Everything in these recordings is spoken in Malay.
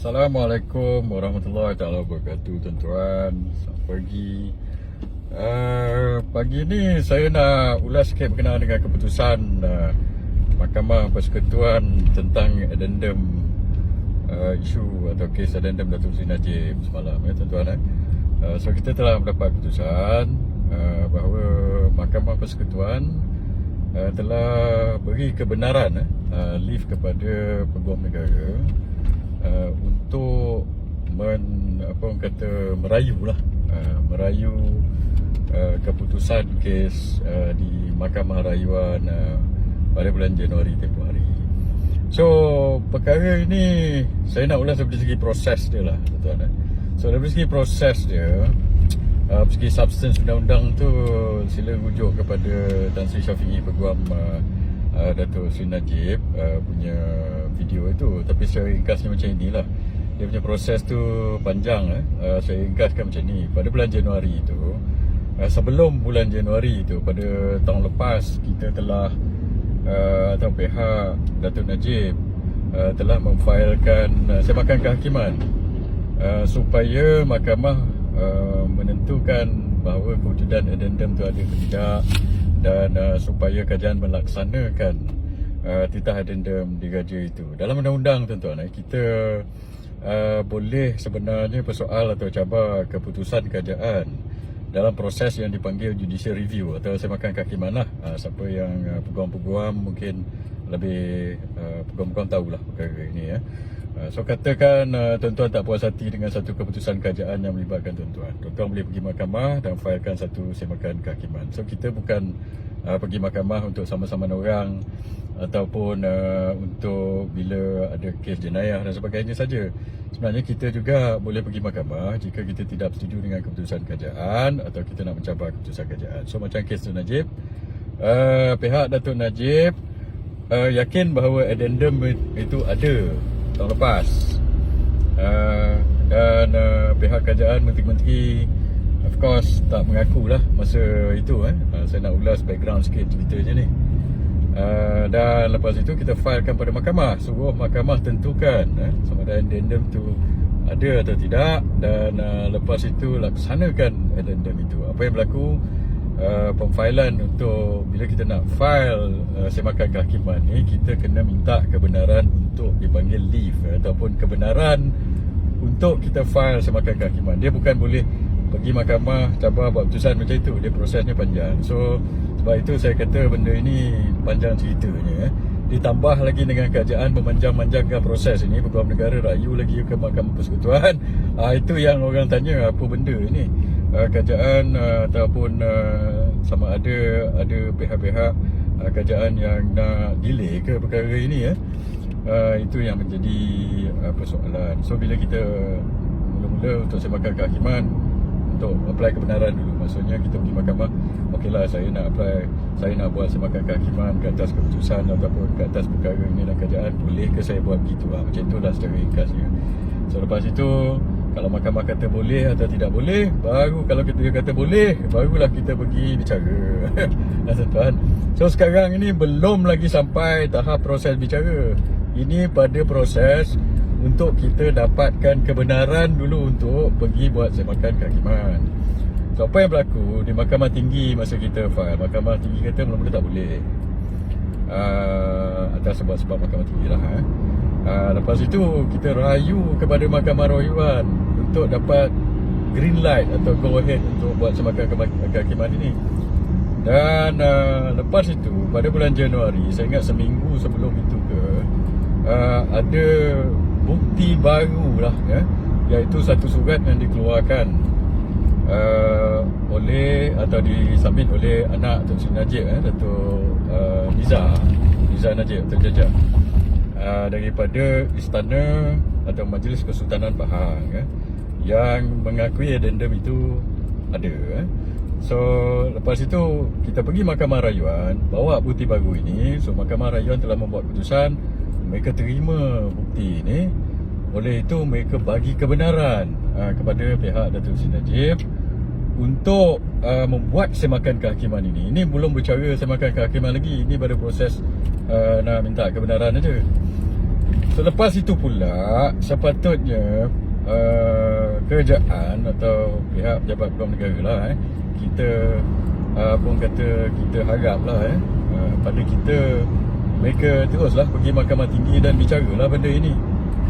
Assalamualaikum warahmatullahi wabarakatuh tuan-tuan. Selamat pagi. Uh, pagi ni saya nak ulas sikit berkenaan dengan keputusan uh, Mahkamah Persekutuan tentang addendum uh, isu atau kes addendum Datuk Seri Najib semalam ya tuan-tuan eh. Uh, so kita telah mendapat keputusan uh, bahawa Mahkamah Persekutuan uh, telah beri kebenaran eh, uh, lift kepada peguam negara uh, untuk men, apa orang kata merayu lah uh, merayu uh, keputusan kes uh, di Mahkamah Rayuan uh, pada bulan Januari tempoh hari. So perkara ini saya nak ulas dari segi proses dia lah tuan-tuan. eh. So dari segi proses dia uh, dari segi substance undang-undang tu sila rujuk kepada Tan Sri Syafiee Peguam uh, uh, Datuk Sri Najib uh, punya video itu. Tapi secara ringkasnya macam inilah. Dia punya proses tu panjang eh. uh, saya ringkaskan macam ni. Pada bulan Januari itu uh, sebelum bulan Januari itu pada tahun lepas kita telah uh, atau pihak Datuk Najib uh, telah memfailkan uh, semakan kehakiman uh, supaya mahkamah uh, menentukan bahawa kewujudan addendum tu ada ke tidak dan uh, supaya kajian melaksanakan uh, titah addendum diraja itu. Dalam undang-undang tuan-tuan eh, kita uh, boleh sebenarnya persoal atau cabar keputusan kerajaan dalam proses yang dipanggil judicial review atau saya makan kaki mana uh, siapa yang uh, peguam-peguam mungkin lebih uh, peguam-peguam tahulah perkara ini ya. Uh, so katakan uh, tuan-tuan tak puas hati dengan satu keputusan kerajaan yang melibatkan tuan-tuan. Tuan-tuan boleh pergi mahkamah dan filekan satu semakan kehakiman. So kita bukan uh, pergi mahkamah untuk sama-sama orang ataupun uh, untuk bila ada kes jenayah dan sebagainya saja. Sebenarnya kita juga boleh pergi mahkamah jika kita tidak setuju dengan keputusan kerajaan atau kita nak mencabar keputusan kerajaan. So macam kes Tun Najib, uh, pihak Datuk Najib uh, yakin bahawa addendum itu ada tahun lepas. Uh, dan uh, pihak kerajaan menteri-menteri of course tak mengaku lah masa itu eh. Uh, saya nak ulas background sikit ceritanya ni. Uh, dan lepas itu kita filekan pada mahkamah Suruh mahkamah tentukan eh, Sama ada addendum tu ada atau tidak Dan uh, lepas itu laksanakan addendum itu Apa yang berlaku uh, Pemfailan untuk Bila kita nak file uh, semakan kehakiman ni Kita kena minta kebenaran untuk dipanggil leave eh, Ataupun kebenaran untuk kita file semakan kehakiman. Dia bukan boleh pergi mahkamah cabar buat keputusan macam itu. Dia prosesnya panjang. So sebab itu saya kata benda ini panjang ceritanya eh. Ditambah lagi dengan kerajaan memanjang-manjangkan proses ini Peguam negara rayu lagi ke Mahkamah Persekutuan. Ah, Itu yang orang tanya apa benda ini ah, Kerajaan ah, ataupun ah, sama ada ada pihak-pihak ah, kerajaan yang nak delay ke perkara ini eh. ah, Itu yang menjadi ah, persoalan So bila kita mula-mula untuk semakan kehakiman untuk apply kebenaran dulu maksudnya kita pergi mahkamah okeylah saya nak apply saya nak buat semakan kehakiman ke atas keputusan ataupun ke atas perkara ini dan kerajaan boleh ke saya buat begitu lah. macam itulah secara ringkasnya so lepas itu kalau mahkamah kata boleh atau tidak boleh baru kalau kita kata boleh barulah kita pergi bicara dan tuan so sekarang ini belum lagi sampai tahap proses bicara ini pada proses untuk kita dapatkan kebenaran dulu untuk pergi buat semakan kehakiman. So apa yang berlaku di mahkamah tinggi masa kita file, mahkamah tinggi kata mula-mula tak boleh. Uh, atas sebab-sebab mahkamah tinggi lah eh. Uh, Lepas itu kita rayu kepada mahkamah rayuan Untuk dapat green light atau go ahead untuk buat semakan ke- kehakiman ini. Dan uh, lepas itu pada bulan Januari Saya ingat seminggu sebelum itu ke uh, Ada bukti baru lah ya, Iaitu satu surat yang dikeluarkan uh, oleh atau disubmit oleh anak Datuk Seri Najib eh, Datuk uh, Niza Niza Najib terjajah uh, daripada istana atau Majlis Kesultanan Pahang eh, yang mengakui addendum itu ada eh. So lepas itu kita pergi Mahkamah Rayuan bawa bukti baru ini so Mahkamah Rayuan telah membuat keputusan mereka terima bukti ini oleh itu mereka bagi kebenaran uh, kepada pihak Datuk Seri Najib untuk uh, membuat semakan kehakiman ini. Ini belum bercara semakan kehakiman lagi. Ini pada proses uh, nak minta kebenaran aja. Selepas itu pula sepatutnya uh, kerajaan atau pihak pejabat peguam negara lah eh, kita uh, pun kata kita harap lah eh, uh, pada kita mereka teruslah pergi mahkamah tinggi dan bicaralah benda ini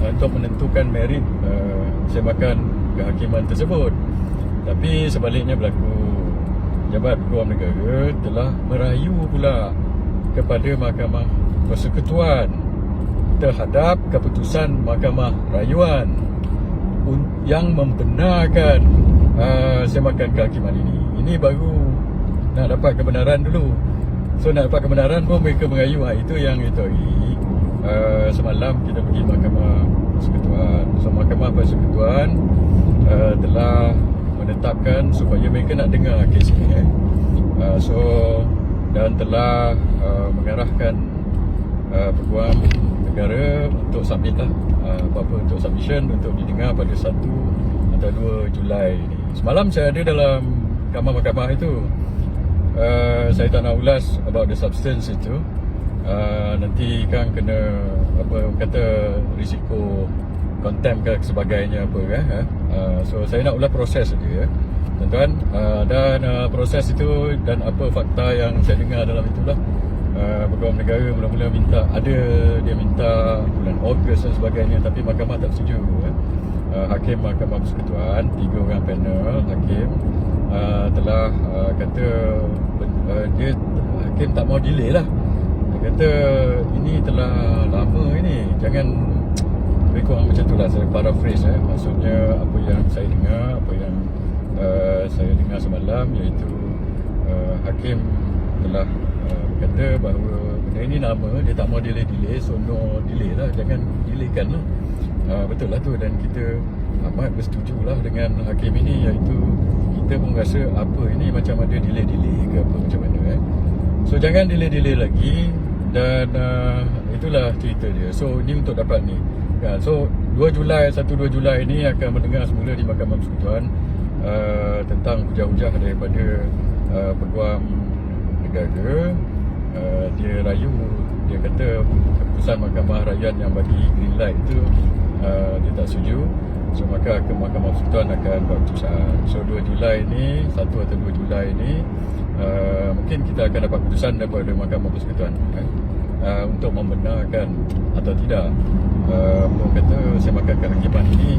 untuk menentukan merit uh, semakan kehakiman tersebut. Tapi sebaliknya berlaku Jabat Peguam Negara telah merayu pula kepada Mahkamah Persekutuan terhadap keputusan Mahkamah Rayuan yang membenarkan uh, semakan kehakiman ini. Ini baru nak dapat kebenaran dulu. So nak dapat kebenaran pun mereka merayu ha, itu yang itu uh, semalam kita pergi Mahkamah Persekutuan. So Mahkamah Persekutuan uh, telah menetapkan supaya mereka nak dengar kes ini eh. Uh, so dan telah uh, mengarahkan uh, peguam negara untuk submit lah uh, apa-apa untuk submission untuk didengar pada 1 atau 2 Julai ni. Semalam saya ada dalam kamar mahkamah itu. Uh, saya tak nak ulas about the substance itu. Uh, nanti kan kena apa kata risiko contempt ke sebagainya apa kan eh? uh, so saya nak ulas proses saja ya tuan-tuan uh, dan uh, proses itu dan apa fakta yang saya dengar dalam itulah uh, peguam negara mula-mula minta ada dia minta bulan Ogos dan sebagainya tapi mahkamah tak setuju eh? uh, hakim mahkamah persekutuan tiga orang panel hakim uh, telah uh, kata uh, dia hakim tak mau delay lah dia kata ini telah lama ini jangan lebih kurang macam tu lah saya paraphrase eh. Maksudnya apa yang saya dengar Apa yang uh, saya dengar semalam Iaitu uh, Hakim telah uh, kata bahawa Benda ini nama Dia tak mau delay-delay So no delay lah. Jangan delaykan lah. Uh, Betul lah tu. Dan kita amat bersetuju lah dengan Hakim ini Iaitu kita pun rasa apa ini Macam ada delay-delay ke apa macam mana eh. So jangan delay-delay lagi. Dan uh, itulah cerita dia. So ini untuk dapat ni. Ya, so 2 Julai 1 2 Julai ini akan mendengar semula di Mahkamah Persekutuan uh, tentang hujah-hujah daripada uh, peguam negara. Uh, dia rayu dia kata keputusan Mahkamah Rakyat yang bagi green light itu uh, dia tak setuju. So maka ke Mahkamah Persekutuan akan buat keputusan. So 2 Julai ini 1 atau 2 Julai ini uh, mungkin kita akan dapat keputusan daripada Mahkamah Persekutuan eh? uh, untuk membenarkan atau tidak. Uh, kata semakan kehakiman ini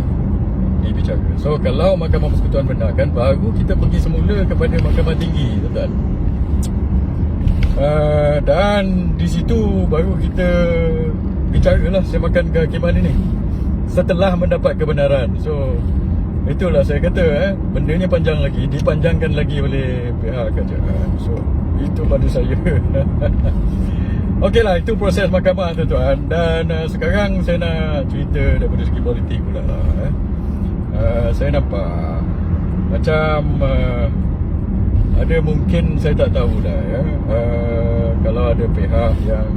dibicarakan. So kalau Mahkamah Persekutuan benarkan baru kita pergi semula kepada Mahkamah Tinggi tuan uh, dan di situ baru kita bicaralah semakan kehakiman ini setelah mendapat kebenaran. So itulah saya kata eh bendanya panjang lagi dipanjangkan lagi oleh pihak kerajaan. So itu pada saya. Okeylah itu proses mahkamah tuan-tuan dan uh, sekarang saya nak cerita daripada segi politik pula lah eh. Uh, saya nampak macam uh, ada mungkin saya tak tahu dah ya. Uh, kalau ada pihak yang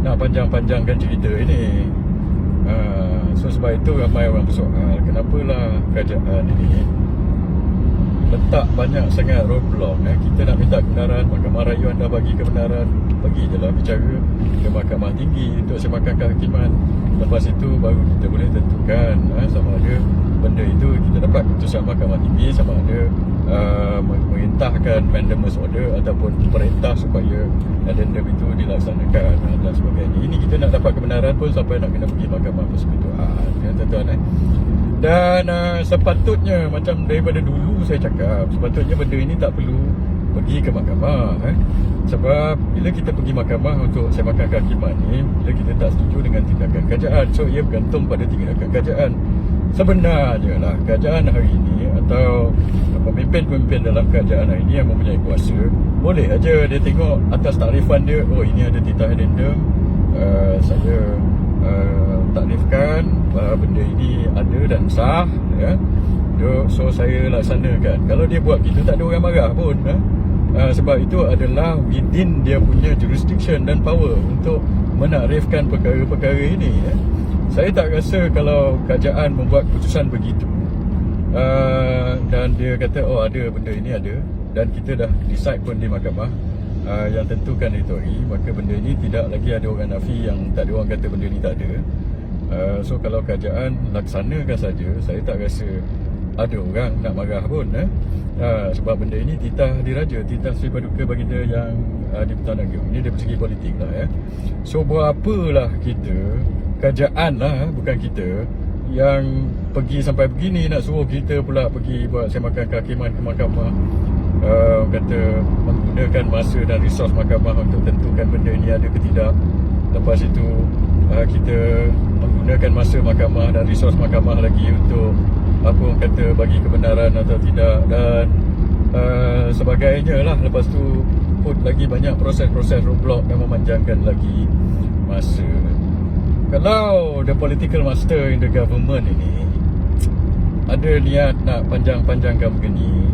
nak panjang-panjangkan cerita ini. Uh, so sebab itu ramai orang bersoal kenapalah kerajaan ini letak banyak sangat roadblock eh. Kita nak minta kebenaran Mahkamah Rayuan dah bagi kebenaran Bagi je lah bicara ke Mahkamah Tinggi Untuk semakan kehakiman Lepas itu baru kita boleh tentukan eh, Sama ada benda itu kita dapat keputusan Mahkamah Tinggi Sama ada uh, merintahkan mandamus order Ataupun perintah supaya addendum itu dilaksanakan eh, Dan sebagainya. Ini kita nak dapat kebenaran pun Sampai nak kena pergi Mahkamah Persekutuan Ya tuan-tuan eh. Dan uh, sepatutnya macam daripada dulu saya cakap Sepatutnya benda ini tak perlu pergi ke mahkamah eh? Sebab bila kita pergi mahkamah untuk semakan kehakiman ni Bila kita tak setuju dengan tindakan kerajaan So ia bergantung pada tindakan kerajaan Sebenarnya lah kerajaan hari ini Atau pemimpin-pemimpin dalam kerajaan hari ini yang mempunyai kuasa Boleh aja dia tengok atas takrifan dia Oh ini ada titah addendum uh, Saya uh, takrifkan uh, benda ini ada dan sah ya. So saya laksanakan. Kalau dia buat gitu tak ada orang marah pun ya. Uh, sebab itu adalah within dia punya jurisdiction dan power untuk menakrifkan perkara-perkara ini ya. Saya tak rasa kalau kerajaan membuat keputusan begitu. Uh, dan dia kata oh ada benda ini ada. Dan kita dah decide pun di mahkamah uh, yang tentukan teritori maka benda ini tidak lagi ada orang nafi yang tak ada orang kata benda ini tak ada. Uh, So kalau kerajaan laksanakan saja Saya tak rasa ada orang nak marah pun eh? uh, Sebab benda ini titah diraja Titah Sri Paduka Baginda yang uh, di Pertuan Agong Ini dari segi politik lah ya So buat apalah kita Kerajaan lah bukan kita Yang pergi sampai begini Nak suruh kita pula pergi buat semakan kehakiman ke mahkamah. Uh, Kata menggunakan masa dan resos mahkamah Untuk tentukan benda ini ada ke tidak. Lepas itu uh, kita menggunakan masa mahkamah dan resos mahkamah lagi untuk apa orang kata bagi kebenaran atau tidak. Dan uh, sebagainya lah. Lepas tu put lagi banyak proses-proses roadblock yang memanjangkan lagi masa kalau the political master in the government ini ada niat nak panjang-panjangkan begini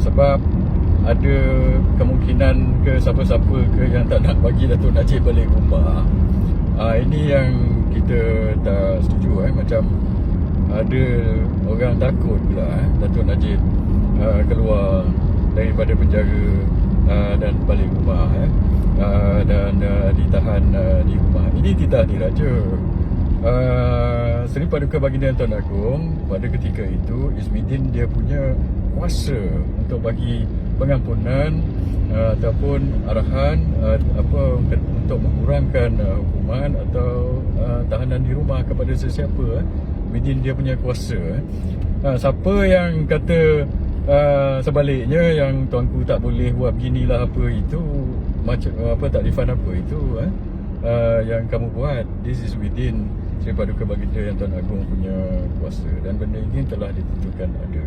sebab ada kemungkinan ke siapa-siapa ke yang tak nak bagi Datuk Najib balik rumah. Ah ini yang kita tak setuju eh. Macam ada orang takut pula eh Datuk Najib uh, keluar daripada penjara uh, dan balik rumah eh uh, dan uh, ditahan uh, di rumah. Ini tidak diraja. Uh, Seri Paduka Baginda Tuan Agong pada ketika itu Izmidin dia punya kuasa untuk bagi pengampunan uh, ataupun arahan uh, apa untuk mengurangkan uh, hukuman atau uh, tahanan di rumah kepada sesiapa eh, within dia punya kuasa. Uh, siapa yang kata uh, sebaliknya yang tuanku tak boleh buat beginilah apa itu macam apa tak refund apa itu eh uh, yang kamu buat this is within Seri Paduka Baginda yang Tuan Agong punya kuasa. Dan benda ini telah ditentukan ada.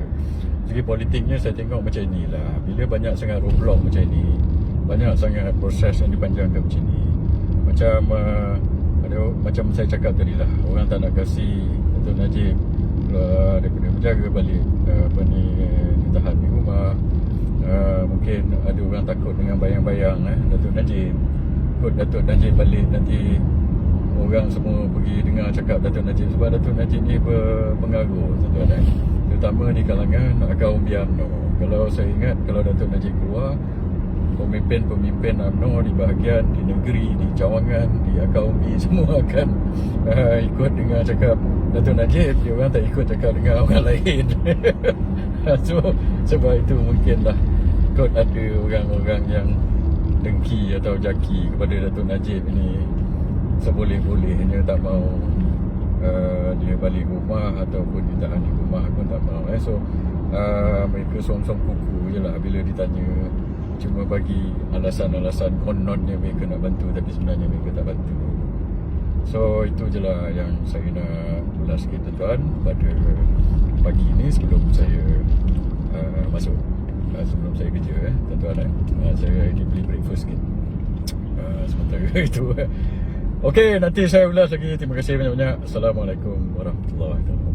Segi politiknya saya tengok macam inilah. Bila banyak sangat roadblock macam ini banyak sangat proses yang dipanjangkan macam ini. Macam uh, ada macam saya cakap tadi lah orang tak nak kasih Datuk Najib uh, daripada penjaga balik uh, apa ni ditahan di rumah uh, mungkin ada orang takut dengan bayang-bayang eh, Datuk Najib. Ikut Datuk Najib balik nanti orang semua pergi dengar cakap Datuk Najib. Sebab Datuk Najib ni berpengaruh tuan-tuan eh. terutama di kalangan kaum UMNO kalau saya ingat kalau Datuk Najib keluar pemimpin-pemimpin UMNO di bahagian di negeri di cawangan di akaumi semua akan uh, ikut dengar cakap Datuk Najib. Dia orang tak ikut cakap dengan orang lain. So sebab itu mungkinlah kot ada orang-orang yang dengki atau jaki kepada Datuk Najib ini. Seboleh-bolehnya tak mau uh, dia balik rumah ataupun ditahan di rumah pun tak mau eh. so uh, mereka som-som kuku je lah bila ditanya. Cuma bagi alasan-alasan kononnya mereka nak bantu tapi sebenarnya mereka tak bantu. So itu je lah yang saya nak ulas sikit tuan pada pagi ni sebelum saya uh, masuk uh, sebelum saya kerja eh tuan-tuan eh. uh, saya ni beli breakfast sikit uh, sementara itu eh. Okey, nanti saya ulas lagi. Terima kasih banyak-banyak. Assalamualaikum warahmatullahi wabarakatuh.